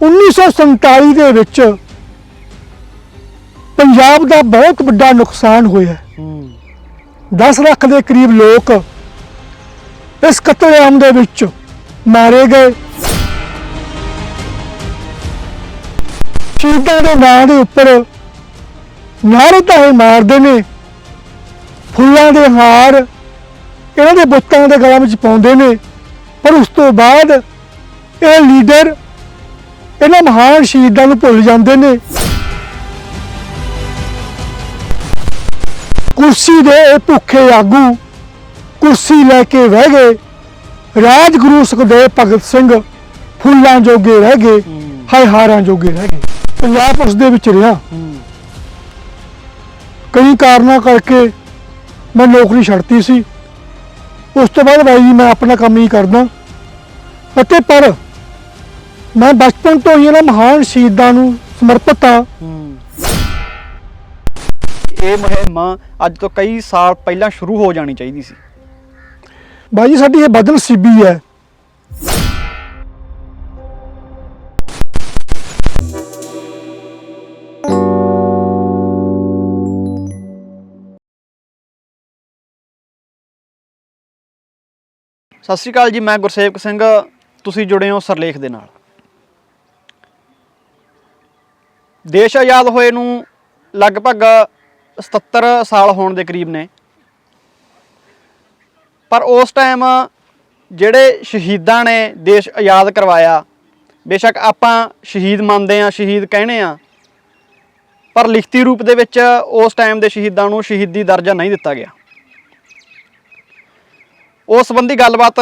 1947 ਦੇ ਵਿੱਚ ਪੰਜਾਬ ਦਾ ਬਹੁਤ ਵੱਡਾ ਨੁਕਸਾਨ ਹੋਇਆ ਹੂੰ। 10 ਲੱਖ ਦੇ ਕਰੀਬ ਲੋਕ ਇਸ ਕਤਲੇਆਮ ਦੇ ਵਿੱਚ ਮਾਰੇ ਗਏ। ਸ਼ਹੀਦਾਂ ਦੇ ਨਾਂ ਦੇ ਉੱਪਰ ਨਾਰੇ ਤਾਂ ਮਾਰਦੇ ਨੇ ਫੁੱਲਾਂ ਦੇ ਹਾਰ ਇਹਨਾਂ ਦੇ ਬੁੱਤਾਂ ਦੇ ਗਲਾਂ ਵਿੱਚ ਪਾਉਂਦੇ ਨੇ ਪਰ ਉਸ ਤੋਂ ਬਾਅਦ ਇਹ ਲੀਡਰ ਇਹਨਾਂ ਮਹਾਨ ਸ਼ਹੀਦਾਂ ਨੂੰ ਭੁੱਲ ਜਾਂਦੇ ਨੇ। ਕੁਰਸੀ ਦੇ ਇਹ ਭੁੱਖੇ ਆਗੂ ਕੁਰਸੀ ਲੈ ਕੇ ਬਹਿ ਗਏ। ਰਾਜਗੁਰੂ ਸੁਖਦੇਵ ਭਗਤ ਸਿੰਘ ਫੁੱਲਾਂ ਜੋਗੇ ਰਹਿ ਗਏ ਹਾਏ ਹਾਰਾਂ ਜੋਗੇ ਰਹਿ ਗਏ। ਪੰਜਾਬ ਉਸ ਦੇ ਵਿੱਚ ਰਿਹਾ। ਕਈ ਕਾਰਨਾਂ ਕਰਕੇ ਮੈਂ ਨੌਕਰੀ ਛੱਡਤੀ ਸੀ। ਉਸ ਤੋਂ ਬਾਅਦ ਬਾਈ ਜੀ ਮੈਂ ਆਪਣਾ ਕੰਮ ਹੀ ਕਰਦਾ। ਅਤੇ ਪਰ ਮੈਂ ਬਚਪਨ ਤੋਂ ਹੀ ਇਹਨਾਂ ਮਹਾਨ ਸ਼ਹੀਦਾਂ ਨੂੰ ਸਮਰਪਿਤ ਹੂੰ। ਇਹ ਮੁਹਿੰਮ ਅੱਜ ਤੋਂ ਕਈ ਸਾਲ ਪਹਿਲਾਂ ਸ਼ੁਰੂ ਹੋ ਜਾਣੀ ਚਾਹੀਦੀ ਸੀ। ਬਾਈ ਜੀ ਸਾਡੀ ਇਹ ਬਦਨਸੀਬੀ ਹੈ। ਸਤਿ ਸ਼੍ਰੀ ਅਕਾਲ ਜੀ ਮੈਂ ਗੁਰਸੇਵਕ ਸਿੰਘ ਤੁਸੀਂ ਜੁੜੇ ਹੋ ਸਰਲੇਖ ਦੇ ਨਾਲ। ਦੇਸ਼ ਆਜ਼ਾਦ ਹੋਏ ਨੂੰ ਲਗਭਗ 77 ਸਾਲ ਹੋਣ ਦੇ ਕਰੀਬ ਨੇ। ਪਰ ਉਸ ਟਾਈਮ ਜਿਹੜੇ ਸ਼ਹੀਦਾਂ ਨੇ ਦੇਸ਼ ਆਜ਼ਾਦ ਕਰਵਾਇਆ, ਬੇਸ਼ੱਕ ਆਪਾਂ ਸ਼ਹੀਦ ਮੰਨਦੇ ਆ ਸ਼ਹੀਦ ਕਹਿੰਦੇ ਆ ਪਰ ਲਿਖਤੀ ਰੂਪ ਦੇ ਵਿੱਚ ਉਸ ਟਾਈਮ ਦੇ ਸ਼ਹੀਦਾਂ ਨੂੰ ਸ਼ਹੀਦੀ ਦਰਜਾ ਨਹੀਂ ਦਿੱਤਾ ਗਿਆ। ਉਸ ਸੰਬੰਧੀ ਗੱਲਬਾਤ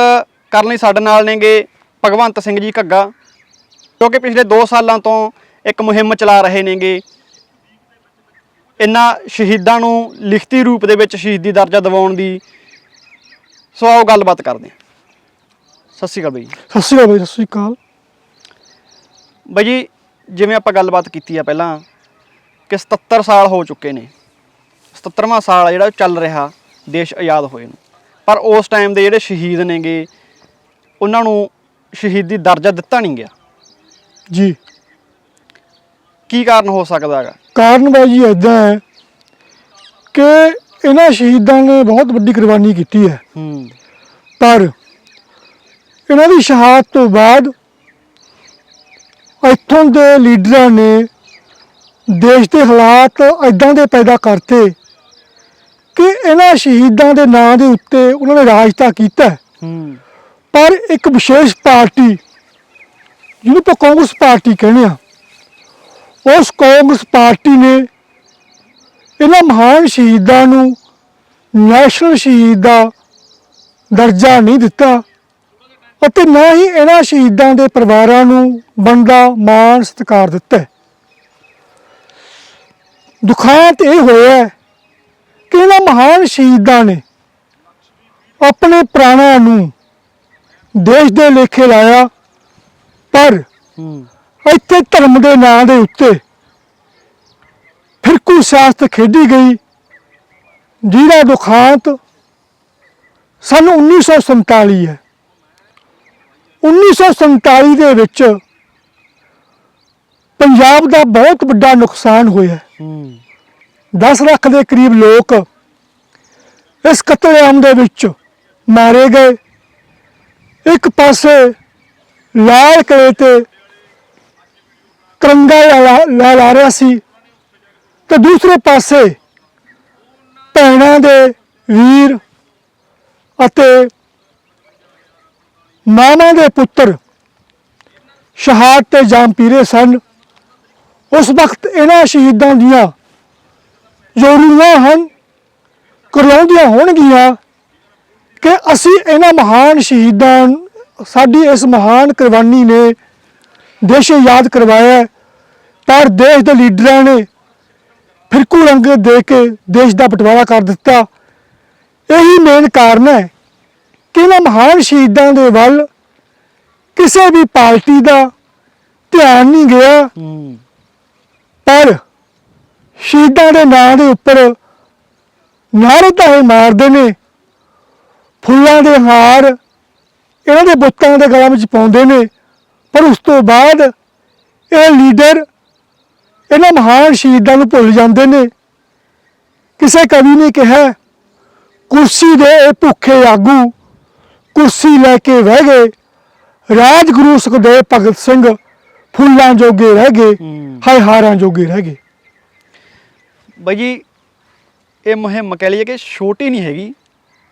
ਕਰਨ ਲਈ ਸਾਡੇ ਨਾਲ ਨੇਗੇ ਭਗਵੰਤ ਸਿੰਘ ਜੀ ਘੱਗਾ ਕਿਉਂਕਿ ਪਿਛਲੇ 2 ਸਾਲਾਂ ਤੋਂ ਇੱਕ ਮੁਹਿੰਮ ਚਲਾ ਰਹੇ ਨੇਗੇ। ਇਨ੍ਹਾਂ ਸ਼ਹੀਦਾਂ ਨੂੰ ਲਿਖਤੀ ਰੂਪ ਦੇ ਵਿੱਚ ਸ਼ਹੀਦੀ ਦਰਜਾ ਦਿਵਾਉਣ ਦੀ ਸੋ ਆਓ ਗੱਲਬਾਤ ਕਰਦੇ ਹਾਂ। ਸਤਿ ਸ਼੍ਰੀ ਅਕਾਲ ਬਾਈ। ਸਤਿ ਸ਼੍ਰੀ ਅਕਾਲ ਬਾਈ ਸਤਿ ਸ਼੍ਰੀ ਅਕਾਲ। ਬਾਈ ਜੀ ਜਿਵੇਂ ਆਪਾਂ ਗੱਲਬਾਤ ਕੀਤੀ ਆ ਪਹਿਲਾਂ ਕਿ 77 ਸਾਲ ਹੋ ਚੁੱਕੇ ਨੇ। 77ਵਾਂ ਸਾਲ ਆ ਜਿਹੜਾ ਚੱਲ ਰਿਹਾ ਦੇਸ਼ ਆਜ਼ਾਦ ਹੋਏ ਨੂੰ। ਪਰ ਉਸ ਟਾਈਮ ਦੇ ਜਿਹੜੇ ਸ਼ਹੀਦ ਨੇਗੇ ਉਹਨਾਂ ਨੂੰ ਸ਼ਹੀਦੀ ਦਰਜਾ ਦਿੱਤਾ ਨਹੀਂ ਗਿਆ। ਜੀ। ਕੀ ਕਾਰਨ ਹੋ ਸਕਦਾ ਹੈਗਾ? ਕਾਰਨ ਬਾਈ ਜੀ ਇਦਾਂ ਹੈ ਕਿ ਇਹਨਾਂ ਸ਼ਹੀਦਾਂ ਨੇ ਬਹੁਤ ਵੱਡੀ ਕੁਰਬਾਨੀ ਕੀਤੀ ਹੈ। ਹੂੰ। ਪਰ ਇਹਨਾਂ ਦੀ ਸ਼ਹਾਦਤ ਤੋਂ ਬਾਅਦ ਇੱਥੋਂ ਦੇ ਲੀਡਰਾਂ ਨੇ ਦੇਸ਼ ਦੇ ਹਾਲਾਤ ਇਦਾਂ ਦੇ ਪੈਦਾ ਕਰਤੇ ਕਿ ਇਹਨਾਂ ਸ਼ਹੀਦਾਂ ਦੇ ਨਾਂ ਦੇ ਉੱਤੇ ਉਹਨਾਂ ਨੇ ਰਾਜ ਤਾਂ ਕੀਤਾ ਹੈ, ਹੂੰ। ਪਰ ਇੱਕ ਵਿਸ਼ੇਸ਼ ਪਾਰਟੀ ਜਿਹਨੂੰ ਆਪਾਂ ਕਾਂਗਰਸ ਪਾਰਟੀ ਕਹਿੰਦੇ ਆ ਉਸ ਕਾਂਗਰਸ ਪਾਰਟੀ ਨੇ ਇਹਨਾਂ ਮਹਾਨ ਸ਼ਹੀਦਾਂ ਨੂੰ ਨੈਸ਼ਨਲ ਸ਼ਹੀਦ ਦਾ ਦਰਜਾ ਨਹੀਂ ਦਿੱਤਾ ਅਤੇ ਨਾ ਹੀ ਇਹਨਾਂ ਸ਼ਹੀਦਾਂ ਦੇ ਪਰਿਵਾਰਾਂ ਨੂੰ ਬਣਦਾ ਮਾਣ ਸਤਿਕਾਰ ਦਿੱਤਾ ਦੁਖਾਂਤ ਇਹ ਹੋਇਆ ਕਿ ਇਹਨਾਂ ਮਹਾਨ ਸ਼ਹੀਦਾਂ ਨੇ ਆਪਣੇ ਪ੍ਰਾਣਾਂ ਨੂੰ ਦੇਸ਼ ਦੇ ਲੇਖੇ ਲਾਇਆ, ਪਰ ਇੱਥੇ ਧਰਮ ਦੇ ਨਾਂ ਦੇ ਉੱਤੇ ਫਿਰਕੂ ਸਿਆਸਤ ਖੇਡੀ ਗਈ। ਜਿਹਦਾ ਦੁਖਾਂਤ ਸਨ 1947 ਹੈ। 1947 ਦੇ ਵਿੱਚ ਪੰਜਾਬ ਦਾ ਬਹੁਤ ਵੱਡਾ ਨੁਕਸਾਨ ਹੋਇਆ। ਹੂੰ। 10 ਲੱਖ ਦੇ ਕਰੀਬ ਲੋਕ ਇਸ ਕਤਲੇਆਮ ਦੇ ਵਿੱਚ ਮਾਰੇ ਗਏ। ਇੱਕ ਪਾਸੇ ਲਾਲ ਕਿਲੇ ਤੇ ਤਿਰੰਗਾ ਲਹਿਰਾ- ਲਹਿਰਾ ਰਿਹਾ ਸੀ ਤੇ ਦੂਸਰੇ ਪਾਸੇ ਭੈਣਾਂ ਦੇ ਵੀਰ ਅਤੇ ਮਾਵਾਂ ਦੇ ਪੁੱਤਰ ਸ਼ਹਾਦਤ ਤੇ ਜਾਮ ਪੀਰੇ ਸਨ। ਉਸ ਵਕਤ ਇਹਨਾਂ ਸ਼ਹੀਦਾਂ ਦੀਆਂ ਜੋ ਰੂਹਾਂ ਹਨ ਕਰਲਾਉਂਦੀਆਂ ਹੋਣਗੀਆਂ ਕਿ ਅਸੀਂ ਇਹਨਾਂ ਮਹਾਨ ਸ਼ਹੀਦਾਂ ਸਾਡੀ ਇਸ ਮਹਾਨ ਕੁਰਬਾਨੀ ਨੇ ਦੇਸ਼ ਯਾਦ ਕਰਵਾਇਆ। ਪਰ ਦੇਸ਼ ਦੇ ਲੀਡਰਾਂ ਨੇ ਫਿਰਕੂ ਰੰਗ ਦੇ ਕੇ ਦੇਸ਼ ਦਾ ਬਟਵਾਰਾ ਕਰ ਦਿੱਤਾ। ਇਹੀ ਮੇਨ ਕਾਰਨ ਹੈ ਕਿ ਇਹਨਾਂ ਮਹਾਨ ਸ਼ਹੀਦਾਂ ਦੇ ਵੱਲ ਕਿਸੇ ਵੀ ਪਾਰਟੀ ਦਾ ਧਿਆਨ ਨਹੀਂ ਗਿਆ। ਪਰ ਸ਼ਹੀਦਾਂ ਦੇ ਨਾਂ ਦੇ ਉੱਪਰ ਨਾਰੇ ਤਾਂ ਇਹ ਮਾਰਦੇ ਨੇ। ਫੁੱਲਾਂ ਦੇ ਹਾਰ ਇਹਨਾਂ ਦੇ ਬੁੱਤਾਂ ਦੇ ਗਲਾਂ ਵਿੱਚ ਪਾਉਂਦੇ ਨੇ। ਪਰ ਉਸ ਤੋਂ ਬਾਅਦ ਇਹ ਲੀਡਰ ਇਹਨਾਂ ਮਹਾਨ ਸ਼ਹੀਦਾਂ ਨੂੰ ਭੁੱਲ ਜਾਂਦੇ ਨੇ। ਕਿਸੇ ਕਵੀ ਨੇ ਕਿਹਾ ਕੁਰਸੀ ਦੇ ਇਹ ਭੁੱਖੇ ਆਗੂ ਕੁਰਸੀ ਲੈ ਕੇ ਬਹਿ ਗਏ ਰਾਜਗੁਰੂ ਸੁਖਦੇਵ ਭਗਤ ਸਿੰਘ ਫੁੱਲਾਂ ਜੋਗੇ ਰਹਿ ਗਏ। ਹਾਏ ਹਾਰਾਂ ਜੋਗੇ ਰਹਿ ਗਏ। ਬਾਈ ਜੀ ਇਹ ਮੁਹਿੰਮ ਕਹਿ ਲਈਏ ਕਿ ਛੋਟੀ ਨਹੀਂ ਹੈਗੀ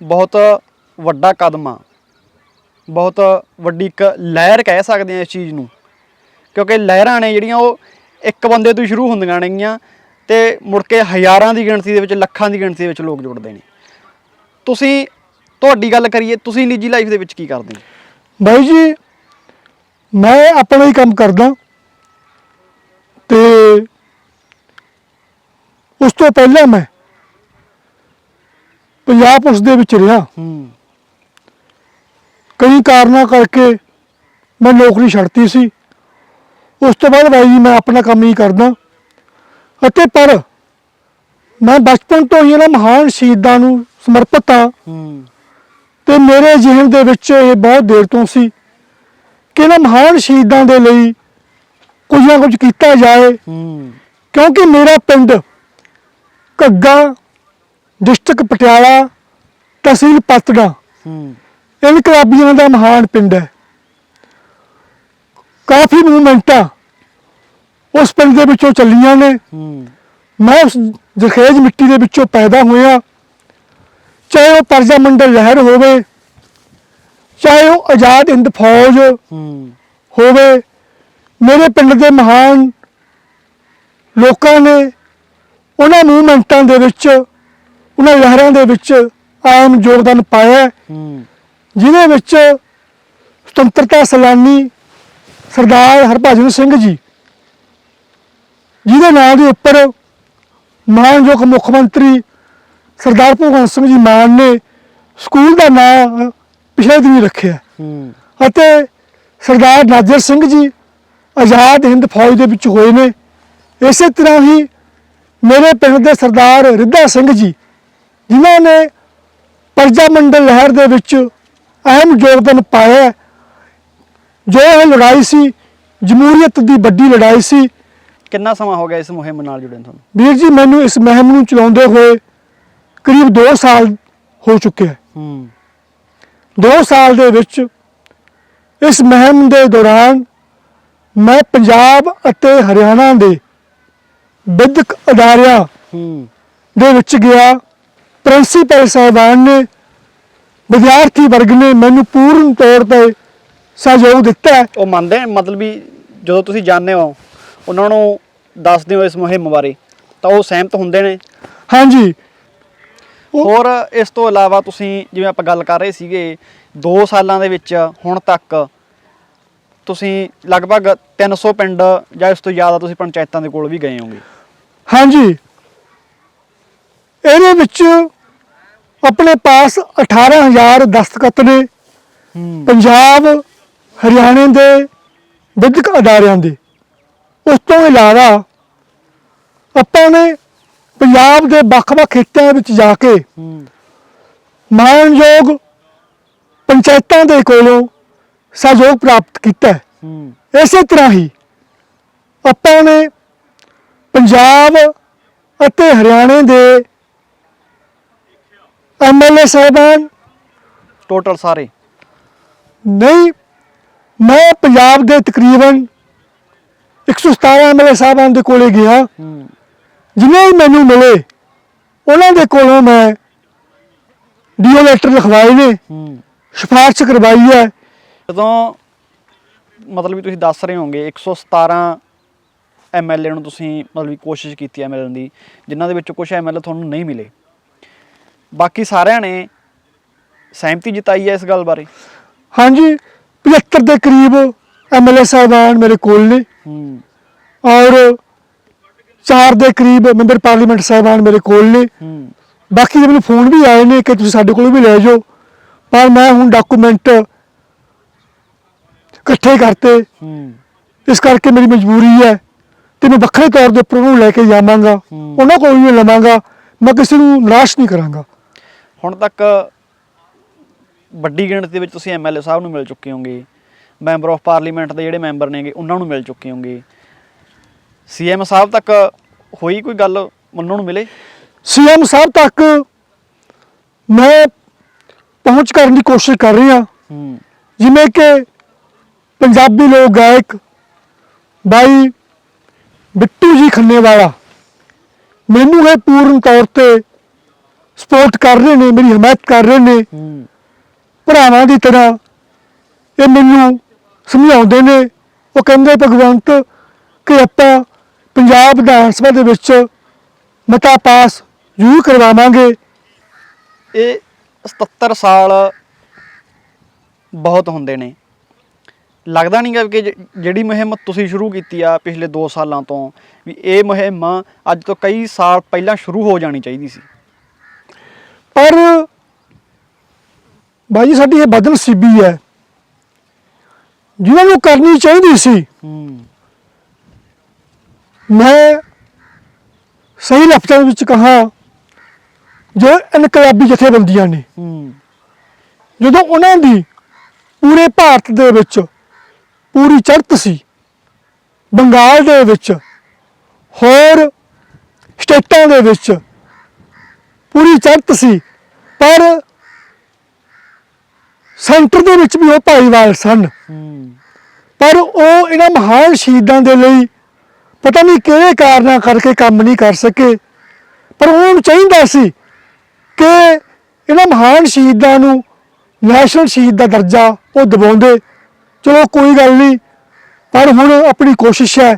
ਬਹੁਤ ਵੱਡਾ ਕਦਮ ਆ। ਬਹੁਤ ਵੱਡੀ ਇੱਕ ਲਹਿਰ ਕਹਿ ਸਕਦੇ ਆ ਇਸ ਚੀਜ਼ ਨੂੰ ਕਿਉਂਕਿ ਲਹਿਰਾਂ ਨੇ ਜਿਹੜੀਆਂ ਉਹ ਇੱਕ ਬੰਦੇ ਤੋਂ ਸ਼ੁਰੂ ਹੁੰਦੀਆਂ ਨੇਗੀਆਂ ਤੇ ਮੁੜ ਕੇ ਹਜ਼ਾਰਾਂ ਦੀ ਗਿਣਤੀ ਦੇ ਵਿੱਚ ਲੱਖਾਂ ਦੀ ਗਿਣਤੀ ਦੇ ਵਿੱਚ ਲੋਕ ਜੁੜਦੇ ਨੇ। ਤੁਸੀਂ ਤੁਹਾਡੀ ਗੱਲ ਕਰੀਏ ਤੁਸੀਂ ਨਿੱਜੀ ਲਾਈਫ ਦੇ ਵਿੱਚ ਕੀ ਕਰਦੇ ਹੋ? ਬਾਈ ਜੀ ਮੈਂ ਆਪਣਾ ਹੀ ਕੰਮ ਕਰਦਾ ਤੇ ਉਸ ਤੋਂ ਪਹਿਲਾਂ ਮੈਂ ਪੰਜਾਬ ਪੁਲਿਸ ਦੇ ਵਿੱਚ ਰਿਹਾ। ਹੂੰ। ਕਈ ਕਾਰਨਾਂ ਕਰਕੇ ਮੈਂ ਨੌਕਰੀ ਛੱਡਤੀ ਸੀ। ਉਸ ਤੋਂ ਬਾਅਦ ਬਾਈ ਜੀ ਮੈਂ ਆਪਣਾ ਕੰਮ ਹੀ ਕਰਦਾ। ਅਤੇ ਪਰ ਮੈਂ ਬਚਪਨ ਤੋਂ ਹੀ ਇਹਨਾਂ ਮਹਾਨ ਸ਼ਹੀਦਾਂ ਨੂੰ ਸਮਰਪਿਤ ਹਾਂ। ਤੇ ਮੇਰੇ ਜ਼ਿਹਨ ਦੇ ਵਿੱਚ ਇਹ ਬਹੁਤ ਦੇਰ ਤੋਂ ਸੀ ਕਿ ਇਹਨਾਂ ਮਹਾਨ ਸ਼ਹੀਦਾਂ ਦੇ ਲਈ ਕੁਝ ਨਾ ਕੁਝ ਕੀਤਾ ਜਾਏ। ਕਿਉਂਕਿ ਮੇਰਾ ਪਿੰਡ ਘੱਗਾ ਡਿਸਟ੍ਰਿਕਟ ਪਟਿਆਲਾ ਤਹਿਸੀਲ ਪਤੜਾ ਹੂੰ। ਇਨਕਲਾਬੀਆਂ ਦਾ ਮਹਾਨ ਪਿੰਡ ਹੈ। ਕਾਫੀ ਮੂਵਮੈਂਟਾਂ ਉਸ ਪਿੰਡ ਦੇ ਵਿੱਚੋਂ ਚੱਲੀਆਂ ਨੇ। ਹੂੰ ਮੈਂ ਉਸ ਜਖੇਜ ਮਿੱਟੀ ਦੇ ਵਿੱਚੋਂ ਪੈਦਾ ਹੋਇਆ। ਚਾਹੇ ਉਹ ਪਰਜਾ ਮੰਡਲ ਲਹਿਰ ਹੋਵੇ ਚਾਹੇ ਉਹ ਆਜ਼ਾਦ ਹਿੰਦ ਫੌਜ ਹੂੰ ਹੋਵੇ ਮੇਰੇ ਪਿੰਡ ਦੇ ਮਹਾਨ ਲੋਕਾਂ ਨੇ ਉਹਨਾਂ ਮੂਵਮੈਂਟਾਂ ਦੇ ਵਿੱਚ ਉਹਨਾਂ ਲਹਿਰਾਂ ਦੇ ਵਿੱਚ ਆਮ ਯੋਗਦਾਨ ਪਾਇਆ। ਹੈ, ਜਿਹਦੇ ਵਿੱਚ ਸੁਤੰਤਰਤਾ ਸੈਲਾਨੀ ਸਰਦਾਰ ਹਰਭਜਨ ਸਿੰਘ ਜੀ ਜਿਹਦੇ ਨਾਂ ਦੇ ਉੱਪਰ ਮਾਨਯੋਗ ਮੁੱਖ ਮੰਤਰੀ ਸਰਦਾਰ ਭਗਵੰਤ ਸਿੰਘ ਜੀ ਮਾਨ ਨੇ ਸਕੂਲ ਦਾ ਨਾਂ ਪਿਛਲੇ ਦਿਨੀ ਰੱਖਿਆ ਅਤੇ ਸਰਦਾਰ ਨਾਜਰ ਸਿੰਘ ਜੀ ਆਜ਼ਾਦ ਹਿੰਦ ਫੌਜ ਦੇ ਵਿੱਚ ਹੋਏ ਨੇ ਇਸੇ ਤਰ੍ਹਾਂ ਹੀ ਮੇਰੇ ਪਿੰਡ ਦੇ ਸਰਦਾਰ ਰਿੱਧਾ ਸਿੰਘ ਜੀ ਜਿਨ੍ਹਾਂ ਨੇ ਪਰਜਾ ਮੰਡਲ ਲਹਿਰ ਦੇ ਵਿੱਚ ਅਹਿਮ ਯੋਗਦਾਨ ਪਾਇਆ। ਜੋ ਇਹ ਲੜਾਈ ਸੀ ਜਮਹੂਰੀਅਤ ਦੀ ਵੱਡੀ ਲੜਾਈ ਸੀ। ਕਿੰਨਾ ਸਮਾਂ ਹੋ ਗਿਆ ਇਸ ਮੁਹਿੰਮ ਨਾਲ ਜੁੜੇ ਨੂੰ? ਤੁਹਾਨੂੰ ਵੀਰ ਜੀ ਮੈਨੂੰ ਇਸ ਮੁਹਿੰਮ ਨੂੰ ਚਲਾਉਂਦੇ ਹੋਏ ਕਰੀਬ 2 ਸਾਲ ਹੋ ਚੁੱਕੇ ਹੈ। ਹੂੰ। 2 ਸਾਲ ਦੇ ਵਿੱਚ ਇਸ ਮੁਹਿੰਮ ਦੇ ਦੌਰਾਨ ਮੈਂ ਪੰਜਾਬ ਅਤੇ ਹਰਿਆਣਾ ਦੇ ਵਿਦਿਅਕ ਅਦਾਰਿਆਂ ਹੂੰ। ਦੇ ਵਿੱਚ ਗਿਆ। ਪ੍ਰਿੰਸੀਪਲ ਸਾਹਿਬਾਨ ਨੇ ਵਿਦਿਆਰਥੀ ਵਰਗ ਨੇ ਮੈਨੂੰ ਪੂਰਨ ਤੌਰ ਤੇ ਸਹਿਯੋਗ ਦਿੱਤਾ ਹੈ। ਉਹ ਮੰਨਦੇ ਆ ਮਤਲਬ ਵੀ ਜਦੋਂ ਤੁਸੀਂ ਜਾਣਦੇ ਹੋ ਉਹਨਾਂ ਨੂੰ ਦੱਸਦੇ ਹੋ ਇਸ ਮੁਹਿੰਮ ਬਾਰੇ ਤਾਂ ਉਹ ਸਹਿਮਤ ਹੁੰਦੇ ਨੇ। ਹਾਂਜੀ। ਉਹ- ਹੋਰ ਇਸ ਤੋਂ ਇਲਾਵਾ ਤੁਸੀਂ ਜਿਵੇਂ ਆਪਾਂ ਗੱਲ ਕਰ ਰਹੇ ਸੀਗੇ 2 ਸਾਲਾਂ ਦੇ ਵਿੱਚ ਹੁਣ ਤੱਕ ਤੁਸੀਂ ਲਗਭਗ 300 ਪਿੰਡ ਜਾਂ ਇਸ ਤੋਂ ਜ਼ਿਆਦਾ ਤੁਸੀਂ ਪੰਚਾਇਤਾਂ ਦੇ ਕੋਲ ਵੀ ਗਏ ਹੋਗੇ ਹਾਂਜੀ। ਇਹਦੇ ਵਿੱਚ ਆਪਣੇ ਪਾਸ 18000 ਦਸਤਖਤ ਨੇ। ਹੂੰ। ਪੰਜਾਬ ਹਰਿਆਣੇ ਦੇ ਵਿਦਿਅਕ ਅਦਾਰਿਆਂ ਦੇ। ਉਸ ਤੋਂ ਇਲਾਵਾ ਆਪਾਂ ਨੇ ਪੰਜਾਬ ਦੇ ਵੱਖ-ਵੱਖ ਖੇਤਰਾਂ ਵਿੱਚ ਜਾ ਕੇ ਮਾਨਯੋਗ ਪੰਚਾਇਤਾਂ ਦੇ ਕੋਲੋਂ ਸਹਿਯੋਗ ਪ੍ਰਾਪਤ ਕੀਤਾ ਇਸੇ ਤਰ੍ਹਾਂ ਹੀ ਆਪਾਂ ਨੇ ਪੰਜਾਬ ਅਤੇ ਹਰਿਆਣੇ ਦੇ ਐਮਐਲਏ ਸਾਹਿਬਾਨ ਟੋਟਲ ਸਾਰੇ। ਨਹੀਂ ਮੈਂ ਪੰਜਾਬ ਦੇ ਤਕਰੀਬਨ 117 ਐਮਐਲਏ ਸਾਹਿਬਾਨ ਦੇ ਕੋਲੇ ਗਿਆ। ਜਿਨ੍ਹਾਂ ਹੀ ਮੈਨੂੰ ਮਿਲੇ ਉਹਨਾਂ ਦੇ ਕੋਲੋਂ ਮੈਂ ਡੀਓ ਲੈਟਰ ਲਿਖਵਾਏ ਨੇ। ਸਿਫਾਰਿਸ਼ ਕਰਵਾਈ ਹੈ। ਜਦੋਂ ਮਤਲਬ ਵੀ ਤੁਸੀਂ ਦੱਸ ਰਹੇ ਹੋਗੇ 117 ਐਮਐਲਏ ਨੂੰ ਤੁਸੀਂ ਮਤਲਬ ਵੀ ਕੋਸ਼ਿਸ਼ ਕੀਤੀ ਹੈ ਮਿਲਣ ਦੀ ਜਿਨ੍ਹਾਂ ਦੇ ਵਿੱਚੋਂ ਕੁਝ ਐਮਐਲਏ ਤੁਹਾਨੂੰ ਨਹੀਂ ਮਿਲੇ। ਬਾਕੀ ਸਾਰਿਆਂ ਨੇ ਸਹਿਮਤੀ ਜਤਾਈ ਹੈ ਇਸ ਗੱਲ ਬਾਰੇ? ਹਾਂਜੀ। 75 ਦੇ ਕਰੀਬ ਐਮਐਲਏ ਸਾਹਿਬਾਨ ਮੇਰੇ ਕੋਲ ਨੇ। ਔਰ ਚਾਰ ਦੇ ਕਰੀਬ ਮੈਂਬਰ ਪਾਰਲੀਮੈਂਟ ਸਾਹਿਬਾਨ ਮੇਰੇ ਕੋਲ ਨੇ। ਬਾਕੀ ਮੈਨੂੰ ਫੋਨ ਵੀ ਆਏ ਨੇ ਕਿ ਤੁਸੀਂ ਸਾਡੇ ਕੋਲ ਵੀ ਲੈ ਜਾਓ। ਪਰ ਮੈਂ ਹੁਣ ਡਾਕੂਮੈਂਟ ਇਕੱਠੇ ਕਰਤੇ। ਇਸ ਕਰਕੇ ਮੇਰੀ ਮਜਬੂਰੀ ਹੈ ਤੇ ਮੈਂ ਵੱਖਰੇ ਤੌਰ ਦੇ ਉੱਪਰ ਉਹਨੂੰ ਲੈ ਕੇ ਜਾਵਾਂਗਾ। ਉਹਨਾਂ ਕੋਲ ਵੀ ਲਵਾਂਗਾ। ਮੈਂ ਕਿਸੇ ਨੂੰ ਨਿਰਾਸ਼ ਨਹੀਂ ਕਰਾਂਗਾ। ਹੁਣ ਤੱਕ ਵੱਡੀ ਗਿਣਤੀ ਦੇ ਵਿੱਚ ਤੁਸੀਂ ਐਮਐਲਏ ਸਾਹਿਬ ਨੂੰ ਮਿਲ ਚੁੱਕੇ ਹੋਗੇ ਮੈਂਬਰ ਆਫ ਪਾਰਲੀਮੈਂਟ ਦੇ ਜਿਹੜੇ ਮੈਂਬਰ ਨੇਗੇ ਉਹਨਾਂ ਨੂੰ ਮਿਲ ਚੁੱਕੇ ਹੋਗੇ। ਸੀਐਮ ਸਾਹਿਬ ਤੱਕ ਹੋਈ ਕੋਈ ਗੱਲ ਮੰਨਣ ਨੂੰ ਮਿਲੇ? ਸੀਐਮ ਸਾਹਿਬ ਤੱਕ ਮੈਂ ਪਹੁੰਚ ਕਰਨ ਦੀ ਕੋਸ਼ਿਸ਼ ਕਰ ਰਿਹਾ ਹੂੰ। ਜਿਵੇਂ ਕਿ ਪੰਜਾਬੀ ਲੋਕ ਗਾਇਕ ਬਾਈ ਬਿੱਟੂ ਜੀ ਖੰਨੇ ਵਾਲਾ ਮੈਨੂੰ ਇਹ ਪੂਰਨ ਤੌਰ ਤੇ ਸਪੋਰਟ ਕਰ ਰਹੇ ਨੇ ਮੇਰੀ ਹਮਾਇਤ ਕਰ ਰਹੇ ਨੇ। ਭਰਾਵਾਂ ਦੀ ਤਰ੍ਹਾਂ ਇਹ ਮੈਨੂੰ ਸਮਝਾਉਂਦੇ ਨੇ। ਉਹ ਕਹਿੰਦੇ ਭਗਵੰਤ ਕਿ ਆਪਾਂ ਪੰਜਾਬ ਵਿਧਾਨ ਸਭਾ ਦੇ ਵਿੱਚ ਮਤਾ ਪਾਸ ਜ਼ਰੂਰ ਕਰਵਾਵਾਂਗੇ। ਇਹ 77 ਸਾਲ ਬਹੁਤ ਹੁੰਦੇ ਨੇ। ਲੱਗਦਾ ਨਹੀਂਗਾ ਕਿ ਜਿਹੜੀ ਮੁਹਿੰਮ ਤੁਸੀਂ ਸ਼ੁਰੂ ਕੀਤੀ ਆ ਪਿਛਲੇ 2 ਸਾਲਾਂ ਤੋਂ ਵੀ ਇਹ ਮੁਹਿੰਮ ਅੱਜ ਤੋਂ ਕਈ ਸਾਲ ਪਹਿਲਾਂ ਸ਼ੁਰੂ ਹੋ ਜਾਣੀ ਚਾਹੀਦੀ ਸੀ। ਪਰ ਬਾਜੀ ਸਾਡੀ ਇਹ ਬਦਲ ਸੀਬੀ ਹੈ। ਜਿਹਨਾਂ ਨੂੰ ਕਰਨੀ ਚਾਹੀਦੀ ਸੀ। ਹੂੰ ਮੈਂ ਸਹੀ ਲਫ਼ਜ਼ਾਂ ਵਿੱਚ ਕਹਾ ਜੋ ਇਨਕਲਾਬੀ ਜਥੇਬੰਦੀਆਂ ਨੇ ਹੂੰ ਜਦੋਂ ਉਹਨਾਂ ਦੀ ਪੂਰੇ ਭਾਰਤ ਦੇ ਵਿੱਚ ਪੂਰੀ ਚੜ੍ਹਤ ਸੀ, ਬੰਗਾਲ ਦੇ ਵਿੱਚ, ਹੋਰ ਸਟੇਟਾਂ ਦੇ ਵਿੱਚ ਪੂਰੀ ਚੜ੍ਹਤ ਸੀ, ਪਰ ਸੈਂਟਰ ਦੇ ਵਿੱਚ ਵੀ ਉਹ ਭਾਈਵਾਲ ਸਨ। ਪਰ ਉਹ ਇਹਨਾਂ ਮਹਾਨ ਸ਼ਹੀਦਾਂ ਦੇ ਲਈ ਪਤਾ ਨਹੀਂ ਕਿਹੜੇ ਕਾਰਨਾਂ ਕਰਕੇ ਕੰਮ ਨਹੀਂ ਕਰ ਸਕੇ। ਪਰ ਉਹਨਾਂ ਨੂੰ ਚਾਹੀਦਾ ਸੀ ਕਿ ਇਹਨਾਂ ਮਹਾਨ ਸ਼ਹੀਦਾਂ ਨੂੰ ਨੈਸ਼ਨਲ ਸ਼ਹੀਦ ਦਾ ਦਰਜਾ ਉਹ ਦਿਵਾਉਂਦੇ। ਚਲੋ ਕੋਈ ਗੱਲ ਨਹੀਂ, ਪਰ ਹੁਣ ਆਪਣੀ ਕੋਸ਼ਿਸ਼ ਹੈ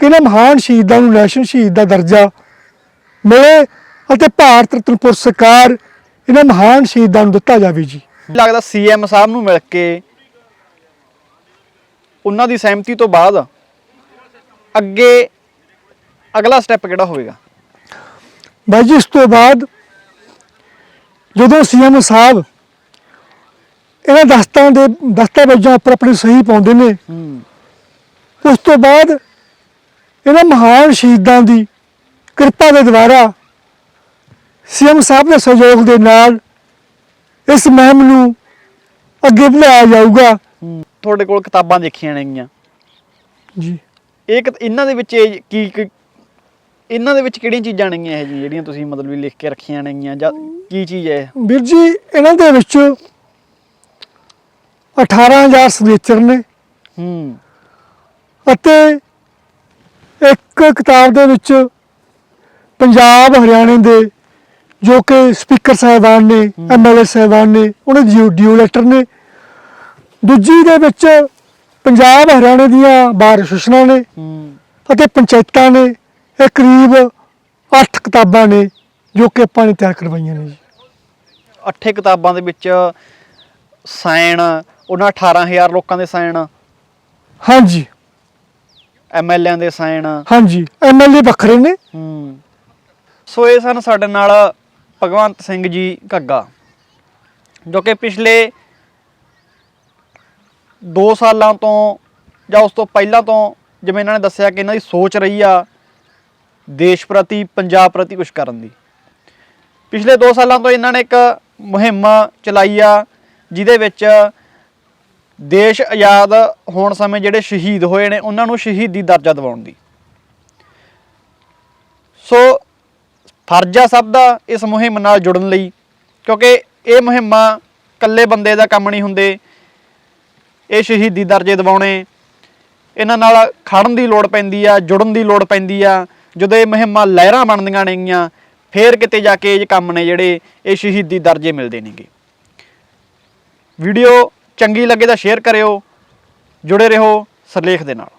ਕਿ ਇਹਨਾਂ ਮਹਾਨ ਸ਼ਹੀਦਾਂ ਨੂੰ ਨੈਸ਼ਨਲ ਸ਼ਹੀਦ ਦਾ ਦਰਜਾ ਮਿਲੇ ਅਤੇ ਭਾਰਤ ਰਤਨ ਪੁਰਸਕਾਰ ਇਹਨਾਂ ਮਹਾਨ ਸ਼ਹੀਦਾਂ ਨੂੰ ਦਿੱਤਾ ਜਾਵੇ ਜੀ। ਲੱਗਦਾ ਸੀਐਮ ਸਾਹਿਬ ਨੂੰ ਮਿਲ ਕੇ ਉਹਨਾਂ ਦੀ ਸਹਿਮਤੀ ਤੋਂ ਬਾਅਦ ਅੱਗੇ ਅਗਲਾ ਸਟੈਪ ਕਿਹੜਾ ਹੋਵੇਗਾ? ਬਾਈ ਜੀ ਇਸ ਤੋਂ ਬਾਅਦ ਜਦੋਂ ਸੀਐਮ ਸਾਹਿਬ ਇਹਨਾਂ ਦਸਤਾਂ ਦੇ ਦਸਤਾਵੇਜ਼ਾਂ ਉੱਪਰ ਆਪਣੀ ਸਹੀ ਪਾਉਂਦੇ ਨੇ ਹੂੰ। ਉਸ ਤੋਂ ਬਾਅਦ ਇਹਨਾਂ ਮਹਾਨ ਸ਼ਹੀਦਾਂ ਦੀ ਕਿਰਪਾ ਦੇ ਦੁਆਰਾ ਸੀਐਮ ਸਾਹਿਬ ਦੇ ਸਹਿਯੋਗ ਦੇ ਨਾਲ ਇਸ ਮੁਹਿੰਮ ਨੂੰ ਅੱਗੇ ਵਧਾਇਆ ਜਾਊਗਾ। ਤੁਹਾਡੇ ਕੋਲ ਕਿਤਾਬਾਂ ਦੇਖੀਆਂ ਨੇਗੀਆਂ। ਜੀ। ਇਹ ਕਿਤ- ਇਹਨਾਂ ਦੇ ਵਿੱਚ ਇਹ ਕੀ ਕੀ- ਇਹਨਾਂ ਦੇ ਵਿੱਚ ਕਿਹੜੀਆਂ ਚੀਜ਼ਾਂ ਨੇਗੀਆਂ ਇਹ ਜਿਹੀਆਂ ਜਿਹੜੀਆਂ ਤੁਸੀਂ ਮਤਲਬ ਵੀ ਲਿਖ ਕੇ ਰੱਖੀਆਂ ਨੇਗੀਆਂ ਜਾਂ ਕੀ ਚੀਜ਼ ਹੈ ਇਹ? ਵੀਰ ਜੀ ਇਹਨਾਂ ਦੇ ਵਿੱਚ 18000 ਸਿਗਨੇਚਰ ਨੇ। ਹੂੰ। ਅਤੇ ਇੱਕ ਕਿਤਾਬ ਦੇ ਵਿੱਚ ਪੰਜਾਬ ਹਰਿਆਣੇ ਦੇ ਜੋ ਕਿ ਸਪੀਕਰ ਸਾਹਿਬਾਨ ਨੇ ਐਮਐਲਏ ਸਾਹਿਬਾਨ ਨੇ ਉਹਨਾਂ ਦੀ ਡਿਊ- ਲੈਟਰ ਨੇ। ਦੂਜੀ ਦੇ ਵਿੱਚ ਪੰਜਾਬ ਹਰਿਆਣੇ ਦੀਆਂ ਬਾਰ ਸੂਚਨਾ ਨੇ ਅਤੇ ਪੰਚਾਇਤਾਂ ਨੇ ਇਹ ਕਰੀਬ 8 ਕਿਤਾਬਾਂ ਨੇ ਜੋ ਕਿ ਆਪਾਂ ਨੇ ਤਿਆਰ ਕਰਵਾਈਆਂ ਨੇ ਜੀ। ਅੱਠੇ ਕਿਤਾਬਾਂ ਦੇ ਵਿੱਚ ਸਾਈਨ ਉਹਨਾਂ 18000 ਲੋਕਾਂ ਦੇ ਸਾਈਨ ਹਾਂਜੀ। ਐਮਐਲਏਆਂ ਦੇ ਸਾਈਨ ਹਾਂਜੀ ਐਮਐਲਏ ਵੱਖਰੇ ਨੇ। ਹੂੰ। ਸੋ ਇਹ ਸਨ ਸਾਡੇ ਨਾਲ ਭਗਵੰਤ ਸਿੰਘ ਜੀ ਘੱਗਾ, ਜੋ ਕਿ ਪਿਛਲੇ 2 ਸਾਲਾਂ ਤੋਂ ਜਾਂ ਉਸ ਤੋਂ ਪਹਿਲਾਂ ਤੋਂ ਜਿਵੇਂ ਇਹਨਾਂ ਨੇ ਦੱਸਿਆ ਕਿ ਇਹਨਾਂ ਦੀ ਸੋਚ ਰਹੀ ਆ ਦੇਸ਼ ਪ੍ਰਤੀ, ਪੰਜਾਬ ਪ੍ਰਤੀ ਕੁਝ ਕਰਨ ਦੀ। ਪਿਛਲੇ 2 ਸਾਲਾਂ ਤੋਂ ਇਹਨਾਂ ਨੇ ਇੱਕ ਮੁਹਿੰਮ ਚਲਾਈ ਆ, ਜਿਹਦੇ ਵਿੱਚ ਦੇਸ਼ ਆਜ਼ਾਦ ਹੋਣ ਸਮੇਂ ਜਿਹੜੇ ਸ਼ਹੀਦ ਹੋਏ ਨੇ, ਉਹਨਾਂ ਨੂੰ ਸ਼ਹੀਦੀ ਦਰਜਾ ਦਿਵਾਉਣ ਦੀ। ਸੋ ਫਰਜ਼ ਆ ਸਭ ਦਾ ਇਸ ਮੁਹਿੰਮ ਨਾਲ ਜੁੜਨ ਲਈ, ਕਿਉਂਕਿ ਇਹ ਮੁਹਿੰਮਾਂ ਇਕੱਲੇ ਬੰਦੇ ਦਾ ਕੰਮ ਨਹੀਂ ਹੁੰਦੇ। ਇਹ ਸ਼ਹੀਦੀ ਦਰਜੇ ਦਿਵਾਉਣੇ, ਇਹਨਾਂ ਨਾਲ ਖੜਨ ਦੀ ਲੋੜ ਪੈਂਦੀ ਆ, ਜੁੜਨ ਦੀ ਲੋੜ ਪੈਂਦੀ ਆ। ਜਦੋਂ ਇਹ ਮੁਹਿੰਮਾਂ ਲਹਿਰਾਂ ਬਣਦੀਆਂ ਨੇਗੀਆਂ, ਫੇਰ ਕਿਤੇ ਜਾ ਕੇ ਇਹ ਕੰਮ ਨੇ ਜਿਹੜੇ ਇਹ ਸ਼ਹੀਦੀ ਦਰਜੇ ਮਿਲਦੇ ਨੇਗੇ। ਵੀਡੀਓ ਚੰਗੀ ਲੱਗੇ ਤਾਂ ਸ਼ੇਅਰ ਕਰਿਓ, ਜੁੜੇ ਰਹੋ ਸਰਲੇਖ ਦੇ ਨਾਲ।